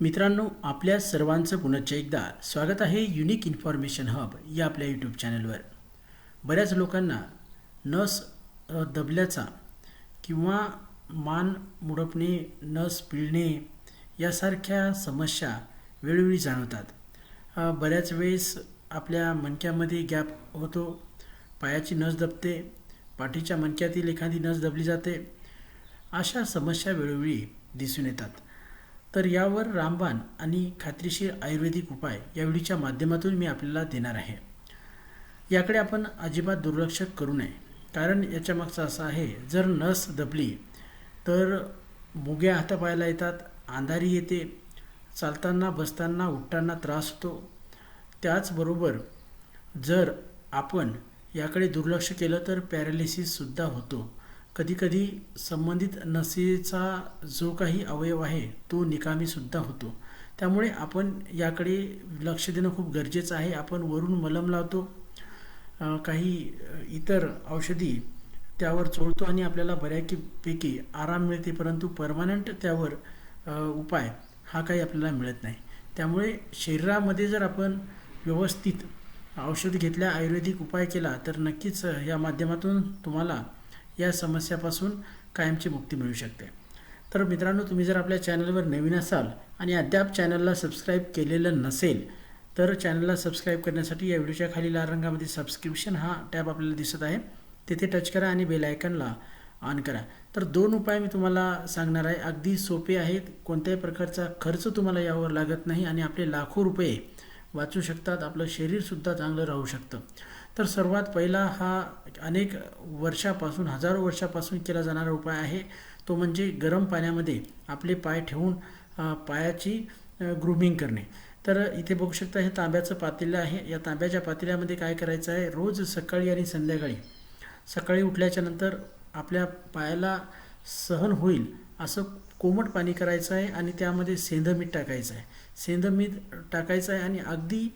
मित्रांनो आपल्या सर्वांचं पुनश्च एकदा स्वागत आहे युनिक इन्फॉर्मेशन हब या आपल्या यूट्यूब चॅनलवर बऱ्याच लोकांना नस दबल्याचा किंवा मान मुडपणे नस पिळणे यासारख्या समस्या वेळोवेळी जाणवतात. बऱ्याच वेळेस आपल्या मणक्यामध्ये गॅप होतो पायाची नस दबते पाठीच्या मणक्यातील एखादी नस दबली जाते अशा समस्या वेळोवेळी दिसून येतात. तर यावर रामबाण आणि खात्रीशीर आयुर्वेदिक उपाय या व्हिडिओच्या माध्यमातून मी आपल्याला देणार आहे. याकडे आपण अजिबात दुर्लक्ष करू नये. कारण याच्यामागचं असं आहे जर नस दबली तर मुग्या हातापायाला येतात अंधारी येते चालताना बसताना उठताना त्रास होतो. त्याचबरोबर जर आपण याकडे दुर्लक्ष केलं तर पॅरालिसिससुद्धा होतो. कधीकधी संबंधित नसेचा जो काही अवयव आहे तो निकामीसुद्धा होतो. त्यामुळे आपण याकडे लक्ष देणं खूप गरजेचं आहे. आपण वरून मलम लावतो काही इतर औषधी त्यावर चोळतो आणि आपल्याला बऱ्यापैकी आराम मिळते परंतु परमानंट त्यावर उपाय हा काही आपल्याला मिळत नाही. त्यामुळे शरीरामध्ये जर आपण व्यवस्थित औषध घेतल्या आयुर्वेदिक उपाय केला तर नक्कीच या माध्यमातून तुम्हाला या समस्यापासून कायमची मुक्ती मिळू शकते. तर मित्रांनो तुम्ही जर आपल्या चॅनलवर नवीन असाल आणि अद्याप चॅनलला सबस्क्राईब केलेलं नसेल तर चॅनलला सबस्क्राईब करण्यासाठी या व्हिडिओच्या खाली लाल रंगामध्ये सबस्क्रिप्शन हा टॅब आपल्याला दिसत आहे. तिथे टच करा आणि बेल आयकनला ऑन करा. तर दोन उपाय मी तुम्हाला सांगणार आहे. अगदी सोपे आहेत. कोणत्याही प्रकारचा खर्च तुम्हाला यावर लागत नाही आणि आपले लाखो रुपये वाचू शकतात. आपलं शरीरसुद्धा चांगलं राहू शकतं. तर सर्वात पहिला हा अनेक वर्षापासून हजारो वर्षापासून केला जाणारा उपाय आहे. तो म्हणजे गरम पाण्यामध्ये आपले पाय ठेवून पायाची ग्रूमिंग करणे. तर इथे बघू शकता हे तांब्याचं पातेलं आहे. या तांब्याच्या पातेल्यामध्ये काय करायचं आहे? रोज सकाळी आणि संध्याकाळी. सकाळी उठल्याच्या नंतर आपल्या पायाला सहन होईल असं कोमट पाणी करायचं आहे आणि त्यामध्ये सेंधमीठ टाकायचं आहे. सेंधमीठ टाकायचं आहे आणि अगदी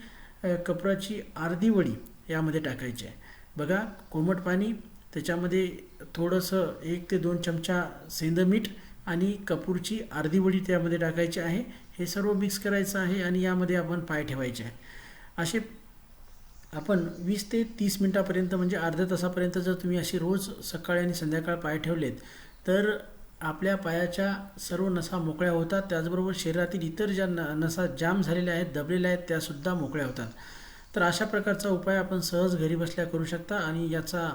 कपराची कपडाची अर्धी वडी यामध्ये टाकायचे आहे. बघा कोमट पाणी त्याच्यामध्ये थोडंसं एक ते दोन चमचा सेंद मीठ आणि कपूरची अर्धी वडी त्यामध्ये टाकायची आहे. हे सर्व मिक्स करायचं आहे आणि यामध्ये आपण पाय ठेवायचे आहे. असे आपण वीस ते तीस मिनटापर्यंत म्हणजे अर्ध्या तासापर्यंत जर तुम्ही असे रोज सकाळी आणि संध्याकाळ पाय ठेवलेत तर आपल्या पायाच्या सर्व नसा मोकळ्या होतात. त्याचबरोबर शरीरातील इतर ज्या न नसा जाम झालेल्या आहेत दबलेल्या आहेत त्यासुद्धा मोकळ्या होतात. तर अशा प्रकारचा उपाय आपण सहज घरी बसल्या करू शकता आणि याचा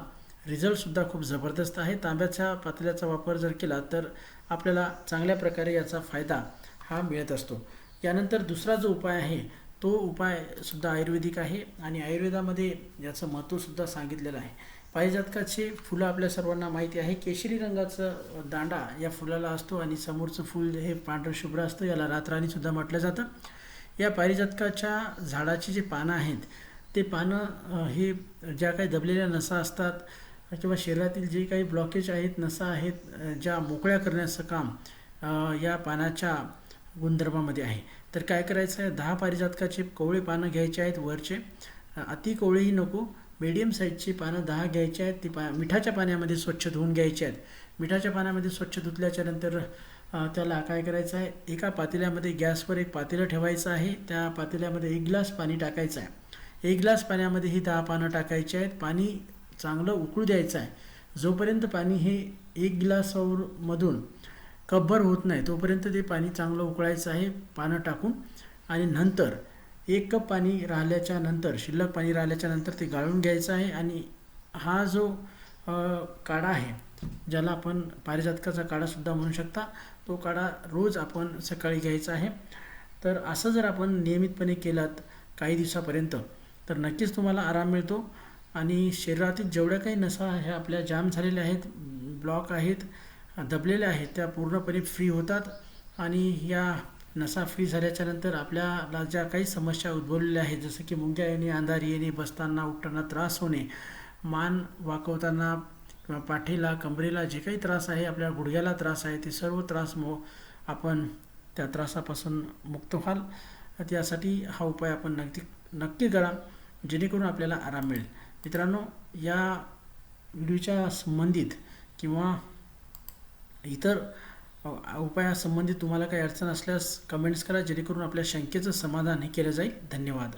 रिझल्टसुद्धा खूप जबरदस्त आहे. तांब्याच्या पातेल्याचा वापर जर केला तर आपल्याला चांगल्या प्रकारे याचा फायदा हा मिळत असतो. यानंतर दुसरा जो उपाय आहे तो उपाय सुद्धा आयुर्वेदिक आहे आणि आयुर्वेदामध्ये याचं महत्त्वसुद्धा सांगितलेलं आहे. पारिजातकाचे फुलं आपल्या सर्वांना माहिती आहे. केशरी रंगाचं दांडा या फुलाला असतो आणि समोरचं फूल हे पांढरं शुभ्र असतं. याला रातराणीसुद्धा म्हटलं जातं. या पारिजातकाच्या झाडाची जी पानं आहेत ते पानं हे ज्या काही दबलेल्या नसा असतात किंवा शरीरातील जे काही ब्लॉकेज आहेत नसा आहेत ज्या मोकळ्या करण्याचं काम या पानाच्या गुणधर्मामध्ये आहे. तर काय करायचं आहे? दहा पारिजातकाचे कोवळे पानं घ्यायचे आहेत वरचे. अति कोवळेही नको. मीडियम साईजची पानं दहा घ्यायची आहेत ती पा मिठाच्या पाण्यामध्ये स्वच्छ धुवून घ्यायची आहेत. मिठाच्या पाण्यामध्ये स्वच्छ धुतल्याच्या नंतर त्याला काय करायचं आहे? एका पातेल्यामध्ये गॅसवर एक पातेलं ठेवायचं आहे. त्या पातेल्यामध्ये एक ग्लास पाणी टाकायचं आहे. एक ग्लास पाण्यामध्ये ही दहा पानं टाकायची आहेत. पाणी चांगलं उकळू द्यायचं आहे. जोपर्यंत पाणी हे एक ग्लासमधून मधून कपभर होत नाही तोपर्यंत ते पाणी चांगलं उकळायचं आहे पानं टाकून. आणि नंतर एक कप पाणी राहिल्याच्या नंतर शिल्लक पाणी राहिल्याच्या नंतर ते गाळून घ्यायचं आहे आणि हा जो काढा आहे ज्याला आपण पारिजातकाचा काढासुद्धा म्हणू शकता तो काढा रोज आपण सकाळी घ्यायचा आहे. तर असं जर आपण नियमितपणे केलात काही दिवसापर्यंत तर नक्कीच तुम्हाला आराम मिळतो. आणि शरीरातील जेवढ्या काही नसा ह्या आपल्या जाम झालेल्या आहेत ब्लॉक आहेत दबलेल्या आहेत त्या पूर्णपणे फ्री होतात. आणि या नसा फ्री झाल्याच्यानंतर आपल्याला ज्या काही समस्या उद्भवलेल्या आहेत. जसं की मुंग्या येणे अंधारी येणे बसताना उठताना त्रास होणे मान वाकवताना किंवा पाठीला कमरेला जे काही त्रास आहे आपल्या गुडघ्याला त्रास आहे ते सर्व त्रास मो आपण त्या त्रासापासून मुक्त व्हाल. त्यासाठी हा उपाय आपण नक्की नक्की करा जेणेकरून आपल्याला आराम मिळेल. मित्रांनो या व्हिडिओच्या संबंधित किंवा इतर उपायासंबंधी तुम्हाला काही अडचण असल्यास कमेंट्स करा जेणेकरून आपल्या शंकेचं समाधान हे केलं जाईल. धन्यवाद.